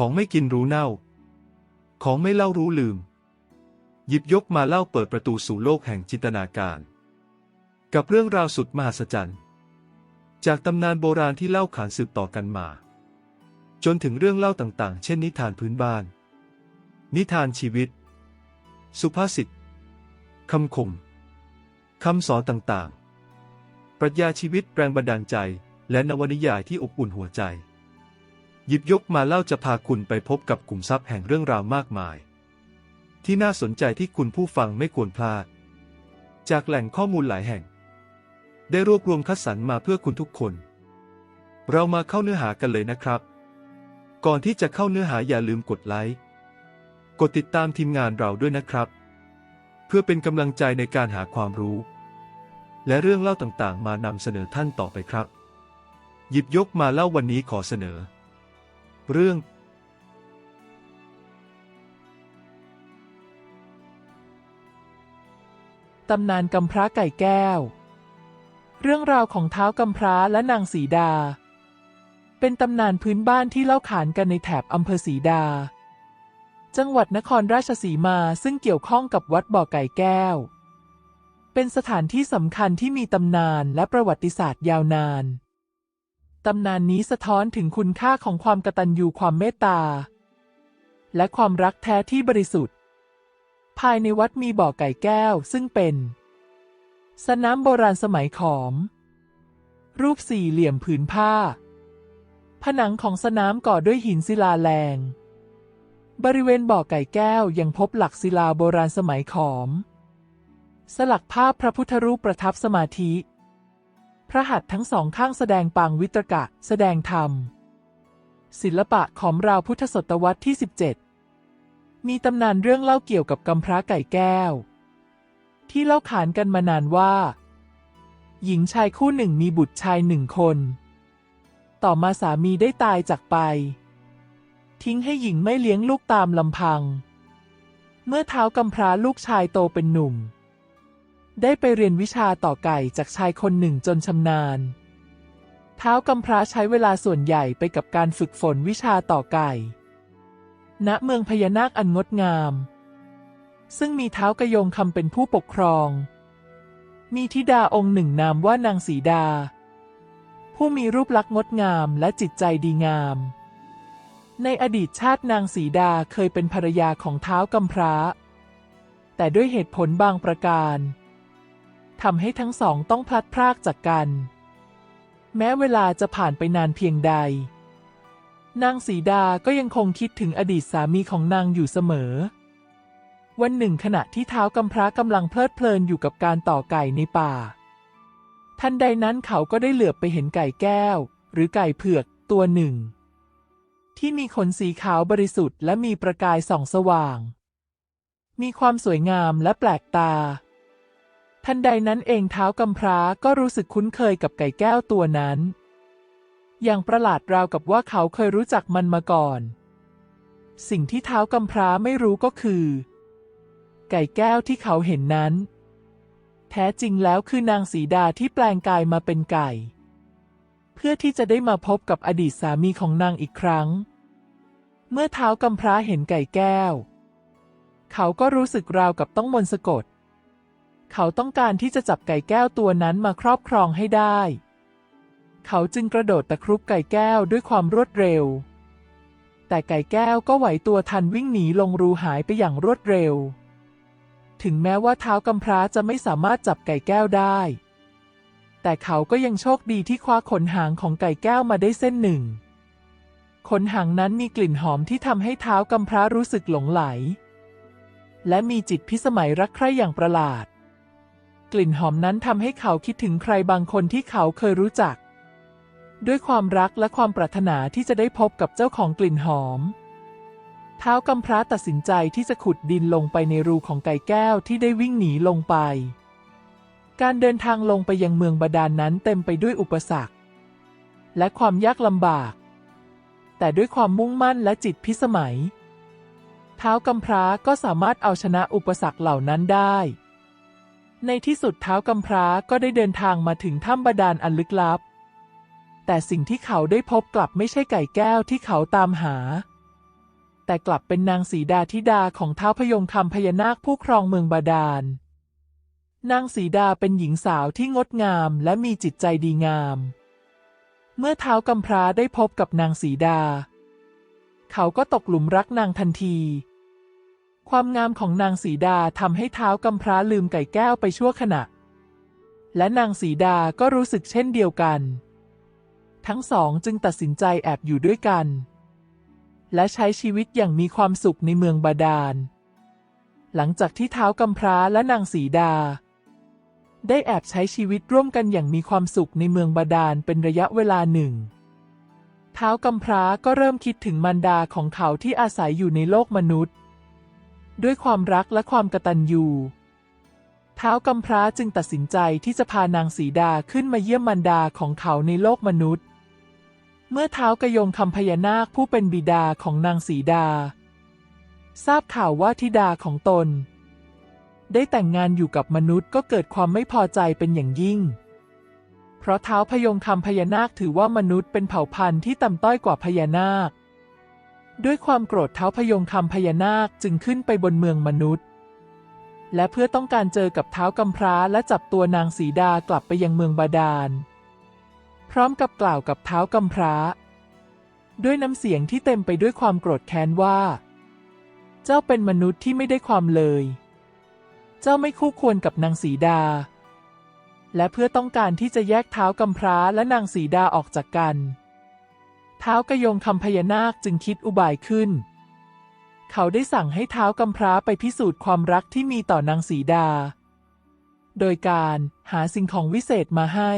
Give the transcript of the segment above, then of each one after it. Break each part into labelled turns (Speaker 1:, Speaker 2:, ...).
Speaker 1: ของไม่กินรู้เน่า ของไม่เล่ารู้ลืม หยิบยกมาเล่าเปิดประตูสู่โลกแห่งจินตนาการ กับเรื่องราวสุดมหัศจรรย์ จากตำนานโบราณที่เล่าขานสืบต่อกันมา จนถึงเรื่องเล่าต่างๆ เช่นนิทานพื้นบ้าน นิทานชีวิต สุภาษิตคำคมคำสอนต่างๆ ปรัชญาชีวิตแรงบันดาลใจ และนวนิยายที่อบอุ่นหัวใจ หยิบยกมาเล่าจะพาคุณไปพบกับกลุ่มทรัพย์แห่งเรื่องราวมากมาย ที่น่าสนใจที่คุณผู้ฟังไม่ควรพลาด จากแหล่งข้อมูลหลายแห่ง ได้รวบรวมคัดสรรมาเพื่อคุณทุกคน เรามาเข้าเนื้อหากันเลยนะครับ ก่อนที่จะเข้าเนื้อหาอย่าลืมกดไลค์กดติดตามทีมงานเราด้วยนะครับ เพื่อเป็นกำลังใจในการหาความรู้ และเรื่องเล่าต่างๆ มานำเสนอท่านต่อไปครับ หยิบยกมาเล่าวันนี้ขอเสนอ เรื่อง
Speaker 2: ตำนานกำพร้าไก่แก้ว เรื่องราวของเท้ากำพร้าและนางสีดา เป็นตำนานพื้นบ้านที่เล่าขานกันในแถบอำเภอสีดา จังหวัดนครราชสีมาซึ่งเกี่ยวข้องกับวัดบ่อไก่แก้ว เป็นสถานที่สำคัญที่มีตำนานและประวัติศาสตร์ยาวนาน ตำนานนี้สะท้อนถึงคุณค่าของความกตัญญูความเมตตา และความรักแท้ที่บริสุทธิ์ ภายในวัดมีบ่อไก่แก้วซึ่งเป็น สนามโบราณสมัยขอม รูปสี่เหลี่ยมผืนผ้า ผนังของสนามก่อด้วยหินศิลาแรง บริเวณบ่อไก่แก้วยังพบหลักศิลาโบราณสมัยขอม สลักภาพพระพุทธรูปประทับสมาธิ พระหัตถ์ทั้งสองข้างแสดงปางวิตรกะ แสดงธรรม ศิลปะขอมราวพุทธศตวรรษที่ 17 มีตำนานเรื่องเล่าเกี่ยวกับกำพร้าไก่แก้ว ที่เล่าขานกันมานานว่า หญิงชายคู่หนึ่งมีบุตรชายหนึ่งคน ต่อมาสามีได้ตายจากไป ทิ้งให้หญิงไม่เลี้ยงลูกตามลำพัง เมื่อเท้ากำพร้าลูกชายโตเป็นหนุ่ม ได้ไปเรียนวิชาต่อไก่จากชายคนหนึ่งจนชำนาญ เท้ากำพร้าใช้เวลาส่วนใหญ่ไปกับการฝึกฝนวิชาต่อไก่ ณ เมืองพญานาคอันงดงาม ซึ่งมีเท้ากระยงคำเป็นผู้ปกครอง มีธิดาองค์หนึ่งนามว่านางสีดา ผู้มีรูปลักษณ์งดงามและจิตใจดีงาม ในอดีตชาตินางสีดาเคยเป็นภรรยาของเท้ากำพร้า แต่ด้วยเหตุผลบางประการ ทำให้ทั้งสองต้องพลัดพรากจากกัน แม้เวลาจะผ่านไปนานเพียงใด นางสีดาก็ยังคงคิดถึงอดีตสามีของนางอยู่เสมอ วันหนึ่งขณะที่เท้ากำพร้ากำลังเพลิดเพลินอยู่กับการต่อไก่ในป่า ทันใดนั้นเขาก็ได้เหลือบไปเห็นไก่แก้ว หรือไก่เผือกตัวหนึ่ง ที่มีขนสีขาวบริสุทธิ์และมีประกายส่องสว่าง มีความสวยงามและแปลกตา ทันใดนั้นเองเท้ากำพร้าก็รู้สึกคุ้นเคยกับไก่แก้วตัวนั้น อย่างประหลาดราวกับว่าเขาเคยรู้จักมันมาก่อน สิ่งที่เท้ากำพร้าไม่รู้ก็คือ ไก่แก้วที่เขาเห็นนั้น แท้จริงแล้วคือนางสีดาที่แปลงกายมาเป็นไก่ เพื่อที่จะได้มาพบกับอดีตสามีของนางอีกครั้ง เมื่อเท้ากำพร้าเห็นไก่แก้ว เขาก็รู้สึกราวกับต้องมนต์สะกด เขาต้องการที่จะจับไก่แก้วตัวนั้นมาครอบครองให้ได้ เขาจึงกระโดดตะครุบไก่แก้วด้วยความรวดเร็ว แต่ไก่แก้วก็ไหวตัวทันวิ่งหนีลงรูหายไปอย่างรวดเร็ว ถึงแม้ว่าเท้ากำพร้าจะไม่สามารถจับไก่แก้วได้ แต่เขาก็ยังโชคดีที่คว้าขนหางของไก่แก้วมาได้เส้นหนึ่ง ขนหางนั้นมีกลิ่นหอมที่ทำให้เท้ากำพร้ารู้สึกหลงไหล และมีจิตพิสมัยรักใคร่อย่างประหลาด กลิ่นหอมนั้นทำให้เขาคิดถึงใครบางคนที่เขาเคยรู้จัก ด้วยความรักและความปรารถนาที่จะได้พบกับเจ้าของกลิ่นหอม เท้ากำพร้าตัดสินใจที่จะขุดดินลงไปในรูของไก่แก้วที่ได้วิ่งหนีลงไป การเดินทางลงไปยังเมืองบาดาลนนั้นเต็มไปด้วยอุปสรรค และความยากลำบาก แต่ด้วยความมุ่งมั่นและจิตพิสมัย เท้ากำพร้าก็สามารถเอาชนะอุปสรรคเหล่านั้นได้ ในที่สุดเท้ากำพร้าก็ได้เดินทางมาถึงถ้ำบาดาลอันลึกลับ แต่สิ่งที่เขาได้พบกลับไม่ใช่ไก่แก้วที่เขาตามหา แต่กลับเป็นนางสีดาธิดาของท้าพยงคำพญานาคผู้ครองเมืองบาดาล นางสีดาเป็นหญิงสาวที่งดงามและมีจิตใจดีงาม เมื่อเท้ากำพร้าได้พบกับนางสีดา เขาก็ตกหลุมรักนางทันที ความงามของนางสีดาทำให้เท้ากำพร้าลืมไก่แก้วไปชั่วขณะ และนางสีดาก็รู้สึกเช่นเดียวกัน ทั้งสองจึงตัดสินใจแอบอยู่ด้วยกัน และใช้ชีวิตอย่างมีความสุขในเมืองบาดาล หลังจากที่เท้ากำพร้าและนางสีดา ได้แอบใช้ชีวิตร่วมกันอย่างมีความสุขในเมืองบาดาลเป็นระยะเวลาหนึ่งเท้าวกำพร้าก็เริ่มคิดถึงมารดาของเขาที่อาศัยอยู่ในโลกมนุษย์ ด้วยความรักและความกตัญญูเท้าวกำพร้าจึงตัดสินใจที่จะพานางสีดาขึ้นมาเยี่ยมมารดาของเขาในโลกมนุษย์ เมื่อเท้าวกยงคำพญานาคผู้เป็นบิดาของนางสีดา ทราบข่าวว่าธิดาของตน ได้แต่งงานอยู่กับมนุษย์ก็เกิดความไม่พอใจเป็นอย่างยิ่ง เพราะเท้าวพยงคำพญานาคถือว่ามนุษย์เป็นเผ่าพันธุ์ที่ต่ำต้อยกว่าพญานาค ด้วยความโกรธเท้าพยงคำพญานาคจึงขึ้นไปบนเมืองมนุษย์ และเพื่อต้องการเจอกับเท้ากำพร้าและจับตัวนางสีดากลับไปยังเมืองบาดาล พร้อมกับกล่าวกับเท้ากำพร้า ด้วยน้ำเสียงที่เต็มไปด้วยความโกรธแค้นว่า เจ้าเป็นมนุษย์ที่ไม่ได้ความเลย เจ้าไม่คู่ควรกับนางสีดา และเพื่อต้องการที่จะแยกเท้ากำพร้าและนางสีดาออกจากกัน ท้าวกยงคำพญานาคจึงคิดอุบายขึ้น เขาได้สั่งให้เท้าวกำพร้าไปพิสูจน์ความรักที่มีต่อนางสีดา โดยการหาสิ่งของวิเศษมาให้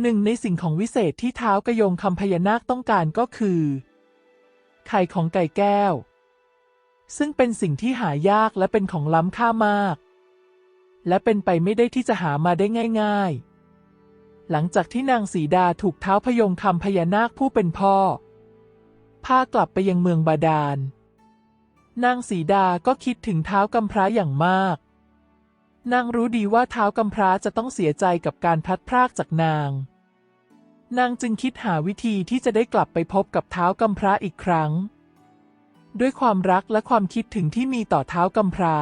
Speaker 2: หนึ่งในสิ่งของวิเศษที่เท้าวกยงคำพญานาคต้องการก็คือ ไข่ของไก่แก้ว ซึ่งเป็นสิ่งที่หายากและเป็นของล้ำค่ามาก และเป็นไปไม่ได้ที่จะหามาได้ง่าย ๆ หลังจากที่นางสีดาถูกเท้าพยงคำพญานาคผู้เป็นพ่อ พากลับไปยังเมืองบาดาล นางสีดาก็คิดถึงเท้ากำพร้าอย่างมาก นางรู้ดีว่าเท้ากำพร้าจะต้องเสียใจกับการพัดพรากจากนาง นางจึงคิดหาวิธีที่จะได้กลับไปพบกับเท้ากำพร้าอีกครั้ง ด้วยความรักและความคิดถึงที่มีต่อเท้ากำพร้า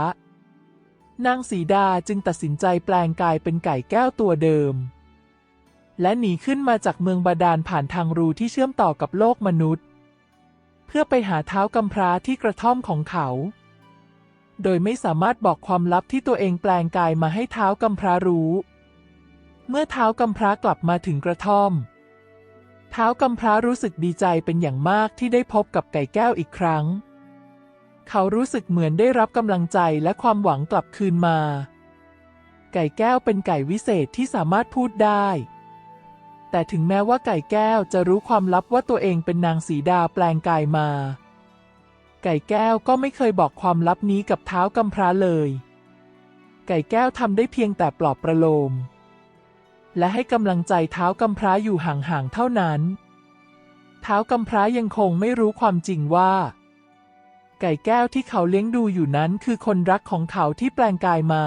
Speaker 2: นางสีดาจึงตัดสินใจแปลงกายเป็นไก่แก้วตัวเดิม และหนีขึ้นมาจากเมืองบาดาลผ่านทางรูที่เชื่อมต่อกับโลกมนุษย์ เพื่อไปหาเท้ากำพร้าที่กระท่อมของเขา โดยไม่สามารถบอกความลับที่ตัวเองแปลงกายมาให้เท้ากำพร้ารู้ เมื่อเท้ากำพร้ากลับมาถึงกระท่อม เท้ากำพร้ารู้สึกดีใจเป็นอย่างมากที่ได้พบกับไก่แก้วอีกครั้ง เขารู้สึกเหมือนได้รับกำลังใจและความหวังกลับคืนมา ไก่แก้วเป็นไก่วิเศษที่สามารถพูดได้ แต่ถึงแม้ว่าไก่แก้วจะรู้ความลับว่าตัวเองเป็นนางสีดาแปลงกายมา ไก่แก้วก็ไม่เคยบอกความลับนี้กับเท้ากำพร้าเลย ไก่แก้วทำได้เพียงแต่ปลอบประโลม และให้กำลังใจเท้ากำพร้าอยู่ห่างๆเท่านั้น เท้ากำพร้ายังคงไม่รู้ความจริงว่า ไก่แก้วที่เขาเลี้ยงดูอยู่นั้นคือคนรักของเขาที่แปลงกายมา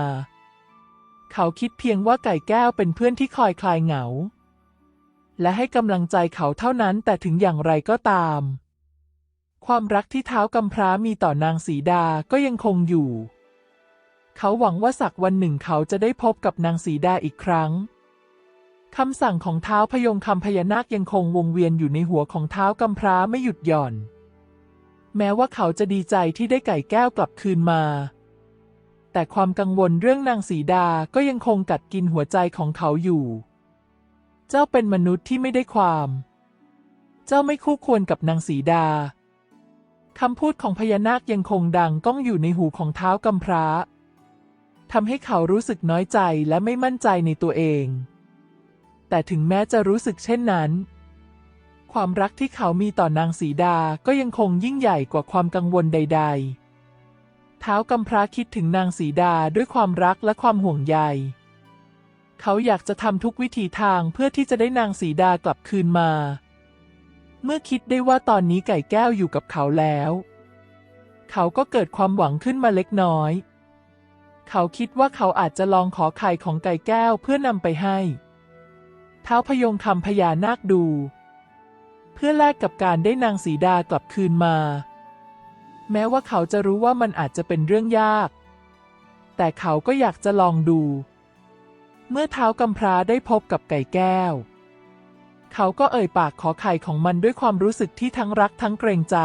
Speaker 2: เขาคิดเพียงว่าไก่แก้วเป็นเพื่อนที่คอยคลายเหงา และให้กำลังใจเขาเท่านั้นแต่ถึงอย่างไรก็ตาม ความรักที่เท้ากำพร้ามีต่อนางสีดาก็ยังคงอยู่ เขาหวังว่าสักวันหนึ่งเขาจะได้พบกับนางสีดาอีกครั้งคำสั่งของเท้าพยงคำพญานาคยังคงวงเวียนอยู่ในหัวของเท้ากำพร้าไม่หยุดหย่อน แม้ว่าเขาจะดีใจที่ได้ไก่แก้วกลับคืนมา แต่ความกังวลเรื่องนางสีดาก็ยังคงกัดกินหัวใจของเขาอยู่ เจ้าเป็นมนุษย์ที่ไม่ได้ความ เจ้าไม่คู่ควรกับนางสีดา คำพูดของพญานาคยังคงดังก้องอยู่ในหูของเท้ากำพร้าทำให้เขารู้สึกน้อยใจและไม่มั่นใจในตัวเอง แต่ถึงแม้จะรู้สึกเช่นนั้น ความรักที่เขามีต่อนางสีดาก็ยังคงยิ่งใหญ่กว่าความกังวลใด ๆ เท้ากำพร้าคิดถึงนางสีดาด้วยความรักและความห่วงใย เขาอยากจะทำทุกวิถีทางเพื่อที่จะได้นางสีดากลับคืนมา เมื่อคิดได้ว่าตอนนี้ไก่แก้วอยู่กับเขาแล้ว เขาก็เกิดความหวังขึ้นมาเล็กน้อย เขาคิดว่าเขาอาจจะลองขอไข่ของไก่แก้วเพื่อนำไปให้ เท้าพยงคำพญานาคดู เพื่อแลกกับการได้นางสีดากลับคืนมา แม้ว่าเขาจะรู้ว่ามันอาจจะเป็นเรื่องยาก แต่เขาก็อยากจะลองดู เมื่อเท้ากำพร้าได้พบกับไก่แก้ว เขาก็เอ่ยปากขอไข่ของมันด้วยความรู้สึกที่ทั้งรักทั้งเกรงใจ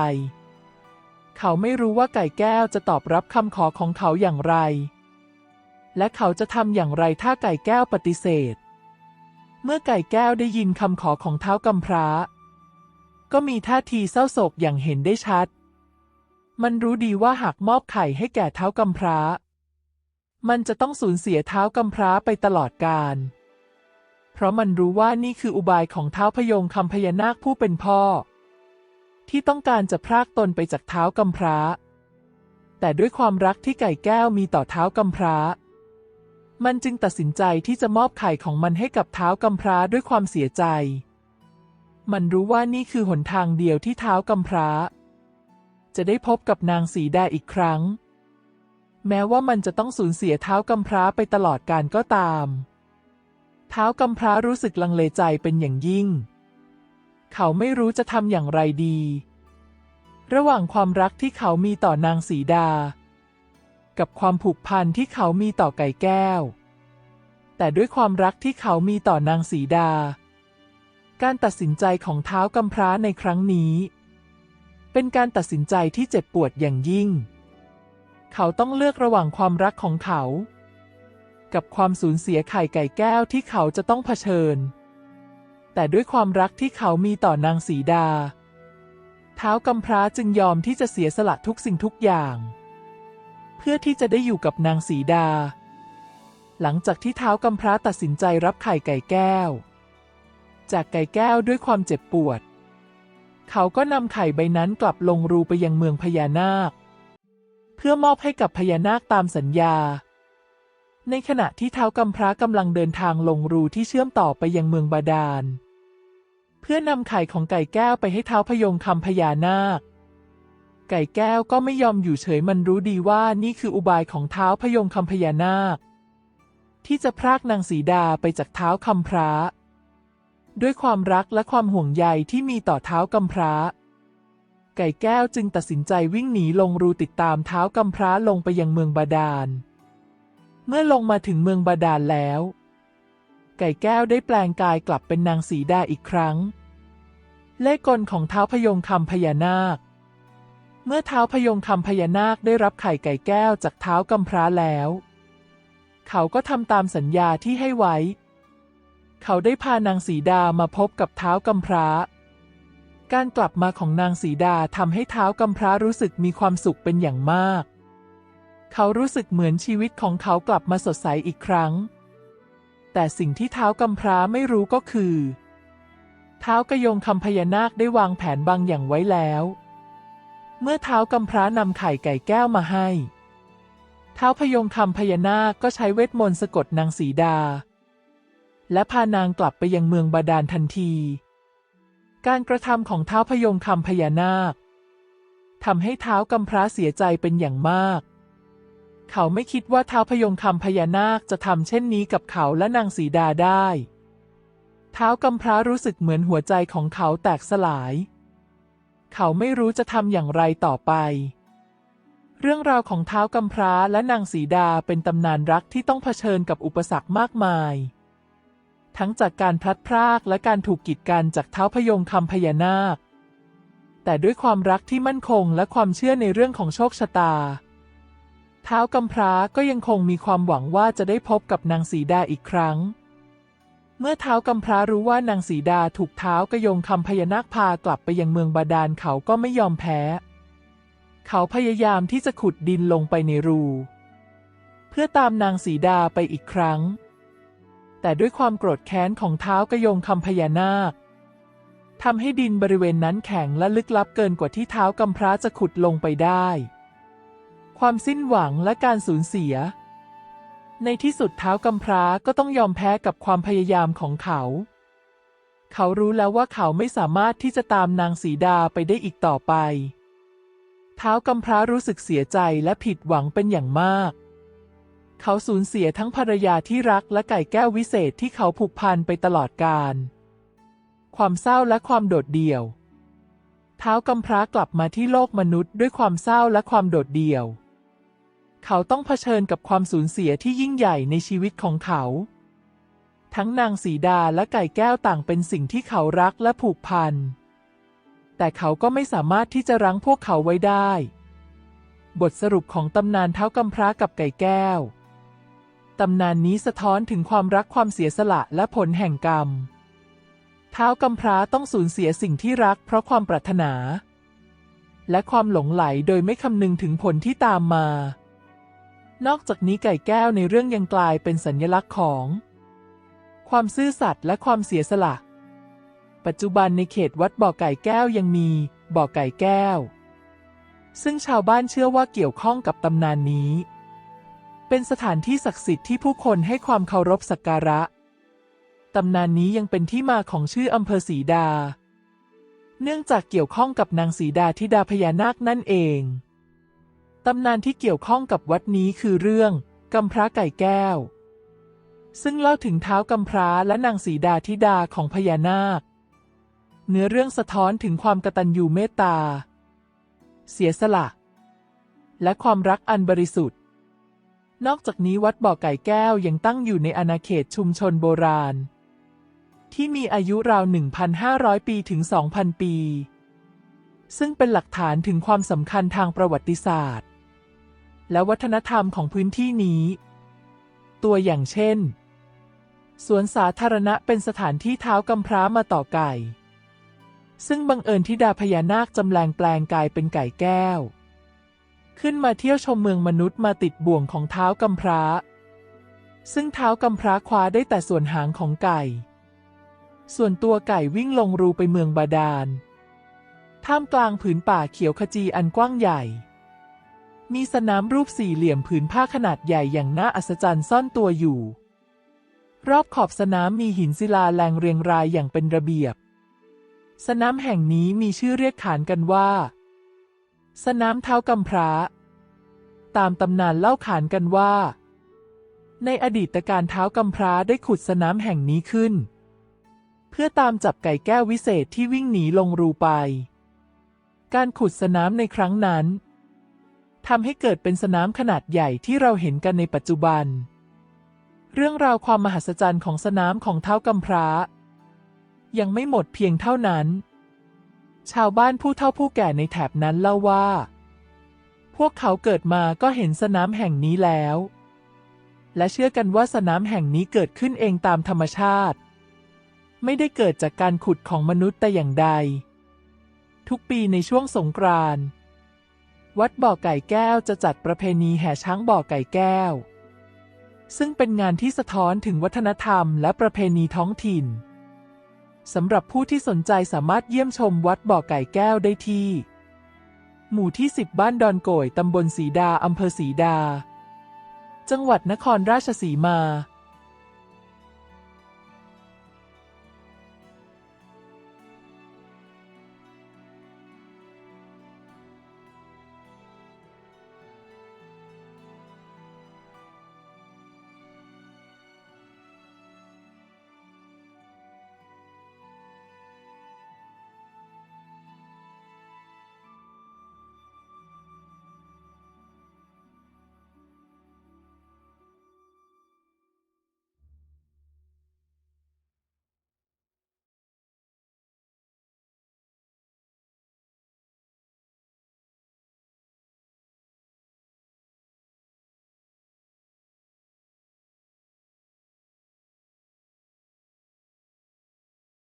Speaker 2: เขาไม่รู้ว่าไก่แก้วจะตอบรับคำขอของเขาอย่างไร และเขาจะทำอย่างไรถ้าไก่แก้วปฏิเสธ เมื่อไก่แก้วได้ยินคำขอของเท้ากำพร้า ก็มีท่าทีเศร้าโศกอย่างเห็นได้ชัด มันรู้ดีว่าหากมอบไข่ให้แก่เท้ากำพร้า มันจะต้องสูญเสียเท้ากำพร้าไปตลอดกาล เพราะมันรู้ว่านี่คืออุบายของเท้าพยงคำพญานาคผู้เป็นพ่อ ที่ต้องการจะพรากตนไปจากเท้ากำพร้า แต่ด้วยความรักที่ไก่แก้วมีต่อเท้ากำพร้า มันจึงตัดสินใจที่จะมอบไข่ของมันให้กับเท้ากำพร้าด้วยความเสียใจ มันรู้ว่านี่คือหนทางเดียวที่เท้ากำพร้า จะได้พบกับนางสีดาอีกครั้ง แม้ว่ามันจะต้องสูญเสียเท้ากำพร้าไปตลอดกาลก็ตาม เท้ากำพร้ารู้สึกลังเลใจเป็นอย่างยิ่ง เขาไม่รู้จะทำอย่างไรดี ระหว่างความรักที่เขามีต่อนางสีดา กับความผูกพันที่เขามีต่อไก่แก้ว แต่ด้วยความรักที่เขามีต่อนางสีดา การตัดสินใจของเท้ากำพร้าในครั้งนี้ เป็นการตัดสินใจที่เจ็บปวดอย่างยิ่ง เขาต้องเลือกระหว่างความรักของเขา กับความสูญเสียไข่ไก่แก้วที่เขาจะต้องเผชิญ แต่ด้วยความรักที่เขามีต่อนางสีดา เท้ากำพร้าจึงยอมที่จะเสียสละทุกสิ่งทุกอย่าง เพื่อที่จะได้อยู่กับนางสีดา หลังจากที่เท้ากำพร้าตัดสินใจรับไข่ไก่แก้ว จากไก่แก้วด้วยความเจ็บปวด เขาก็นำไข่ใบนั้นกลับลงรูไปยังเมืองพญานาค เพื่อมอบให้กับพญานาคตามสัญญา ในขณะที่เท้ากำพร้ากำลังเดินทางลงรูที่เชื่อมต่อไปยังเมืองบาดาล เพื่อนำไข่ของไก่แก้วไปให้เท้าพยงคำพญานาค ไก่แก้วก็ไม่ยอมอยู่เฉยมันรู้ดีว่านี่คืออุบายของเท้าพยงคำพญานาค ที่จะพรากนางสีดาไปจากเท้าคำพร้าด้วยความรักและความห่วงใยที่มีต่อเท้ากำพร้า ไก่แก้วจึงตัดสินใจวิ่งหนีลงรูติดตามเท้ากำพร้าลงไปยังเมืองบาดาล เมื่อลงมาถึงเมืองบาดาลแล้ว ไก่แก้วได้แปลงกายกลับเป็นนางสีดาอีกครั้ง เล่กลของเท้าพยงคำพญานาค เมื่อเท้าพยงคำพญานาคได้รับไข่ไก่แก้วจากเท้ากำพร้าแล้ว เขาก็ทำตามสัญญาที่ให้ไว้ เขาได้พานางสีดามาพบกับเท้ากำพร้า การกลับมาของนางสีดาทำให้เท้ากำพร้ารู้สึกมีความสุขเป็นอย่างมาก เขารู้สึกเหมือนชีวิตของเขากลับมาสดใสอีกครั้ง แต่สิ่งที่เท้ากำพร้าไม่รู้ก็คือ เท้ากระยงคำพญานาคได้วางแผนบางอย่างไว้แล้ว เมื่อเท้ากำพร้านำไข่ไก่แก้วมาให้ เท้าพยงคำพญานาคก็ใช้เวทมนต์สะกดนางสีดา และพานางกลับไปยังเมืองบาดาลทันที การกระทำของเท้าพยงคำพญานาคทำให้เท้ากำพร้าเสียใจเป็นอย่างมาก เขาไม่คิดว่าเท้าพยงคำพญานาคจะทำเช่นนี้กับเขาและนางสีดาได้ เท้ากำพร้ารู้สึกเหมือนหัวใจของเขาแตกสลาย เขาไม่รู้จะทำอย่างไรต่อไป เรื่องราวของเท้ากำพร้าและนางสีดาเป็นตำนานรักที่ต้องเผชิญกับอุปสรรคมากมาย ทั้งจากการพลัดพรากและการถูกกีดกันจากเท้าพยงคำพญานาค แต่ด้วยความรักที่มั่นคงและความเชื่อในเรื่องของโชคชะตา เท้ากำพร้าก็ยังคงมีความหวังว่าจะได้พบกับนางสีดาอีกครั้ง เมื่อเท้ากำพร้ารู้ว่านางสีดาถูกเท้ากระยงคำพญานาคพากลับไปยังเมืองบาดาลเขาก็ไม่ยอมแพ้ เขาพยายามที่จะขุดดินลงไปในรู เพื่อตามนางสีดาไปอีกครั้ง แต่ด้วยความโกรธแค้นของเท้ากระยงคำพญานาคทำให้ดินบริเวณนั้นแข็งและลึกลับเกินกว่าที่เท้ากำพร้าจะขุดลงไปได้ ความสิ้นหวังและการสูญเสีย ในที่สุดเท้ากำพร้าก็ต้องยอมแพ้กับความพยายามของเขา เขารู้แล้วว่าเขาไม่สามารถที่จะตามนางสีดาไปได้อีกต่อไป เท้ากำพร้ารู้สึกเสียใจและผิดหวังเป็นอย่างมาก เขาสูญเสียทั้งภรรยาที่รักและไก่แก้ววิเศษที่เขาผูกพันไปตลอดกาล ความเศร้าและความโดดเดี่ยว เท้ากำพร้ากลับมาที่โลกมนุษย์ด้วยความเศร้าและความโดดเดี่ยว เขาต้องเผชิญกับความสูญเสียที่ยิ่งใหญ่ในชีวิตของเขา ทั้งนางสีดาและไก่แก้วต่างเป็นสิ่งที่เขารักและผูกพัน แต่เขาก็ไม่สามารถที่จะรั้งพวกเขาไว้ได้ บทสรุปของตำนานเท้ากำพร้ากับไก่แก้ว ตำนานนี้สะท้อนถึงความรักความเสียสละและผลแห่งกรรม เท้ากำพร้าต้องสูญเสียสิ่งที่รักเพราะความปรารถนา และความหลงไหลโดยไม่คำนึงถึงผลที่ตามมา นอกจากนี้ไก่แก้วในเรื่องยังกลายเป็นสัญลักษณ์ของ ความซื่อสัตย์และความเสียสละ ปัจจุบันในเขตวัดบ่อไก่แก้วยังมี บ่อไก่แก้ว ซึ่งชาวบ้านเชื่อว่าเกี่ยวข้องกับตำนานนี้ เป็นสถานที่ศักดิ์สิทธิ์ที่ผู้คนให้ความเคารพสักการะ ตำนานนี้ยังเป็นที่มาของชื่ออำเภอสีดา เนื่องจากเกี่ยวข้องกับนางสีดาธิดาพญานาคนั่นเอง ตำนานที่เกี่ยวข้องกับวัดนี้คือเรื่องกำพร้าไก่แก้ว ซึ่งเล่าถึงเท้ากำพร้าและนางสีดาธิดาของพญานาค เนื้อเรื่องสะท้อนถึงความกตัญญูเมตตา เสียสละ และความรักอันบริสุทธิ์ นอกจากนี้วัดบ่อไก่แก้วยังตั้งอยู่ในอาณาเขตชุมชนโบราณ ที่มีอายุราว 1,500 ปีถึง 2,000 ปี ซึ่งเป็นหลักฐานถึงความสำคัญทางประวัติศาสตร์ และวัฒนธรรมของพื้นที่นี้ ตัวอย่างเช่น สวนสาธารณะเป็นสถานที่เท้ากำพร้ามาต่อไก่ ซึ่งบังเอิญทิดาพญานาคจำแรงแปลงกายเป็นไก่แก้ว ขึ้นมาเที่ยวชมเมืองมนุษย์มาติดบ่วงของเท้ากำพร้า ซึ่งเท้ากำพร้าคว้าได้แต่ส่วนหางของไก่ ส่วนตัวไก่วิ่งลงรูไปเมืองบาดาล ท่ามกลางผืนป่าเขียวขจีอันกว้างใหญ่ มีสนามรูปสี่เหลี่ยมผืนผ้าขนาดใหญ่อย่างน่าอัศจรรย์ซ่อนตัวอยู่ รอบขอบสนามมีหินศิลาแรงเรียงรายอย่างเป็นระเบียบ สนามแห่งนี้มีชื่อเรียกขานกันว่า สนามเท้ากำพร้า ตามตำนานเล่าขานกันว่า ในอดีตการเท้ากำพร้าได้ขุดสนามแห่งนี้ขึ้น เพื่อตามจับไก่แก้ววิเศษที่วิ่งหนีลงรูไป การขุดสนามในครั้งนั้นทำให้เกิดเป็นสนามขนาดใหญ่ที่เราเห็นกันในปัจจุบัน เรื่องราวความมหัศจรรย์ของสนามของเท้ากำพร้า ยังไม่หมดเพียงเท่านั้น ชาวบ้านผู้เฒ่าผู้แก่ในแถบนั้นเล่าว่า พวกเขาเกิดมาก็เห็นสนามแห่งนี้แล้ว และเชื่อกันว่าสนามแห่งนี้เกิดขึ้นเองตามธรรมชาติ ไม่ได้เกิดจากการขุดของมนุษย์แต่อย่างใด ทุกปีในช่วงสงกรานต์วัดบ่อไก่แก้วจะจัดประเพณีแห่ช้างบ่อไก่แก้ว ซึ่งเป็นงานที่สะท้อนถึงวัฒนธรรมและประเพณีท้องถิ่น สำหรับผู้ที่สนใจสามารถเยี่ยมชมวัดบ่อไก่แก้วได้ที่ หมู่ที่ 10 บ้านดอนโกยตำบลสีดาอำเภอสีดา จังหวัดนครราชสีมา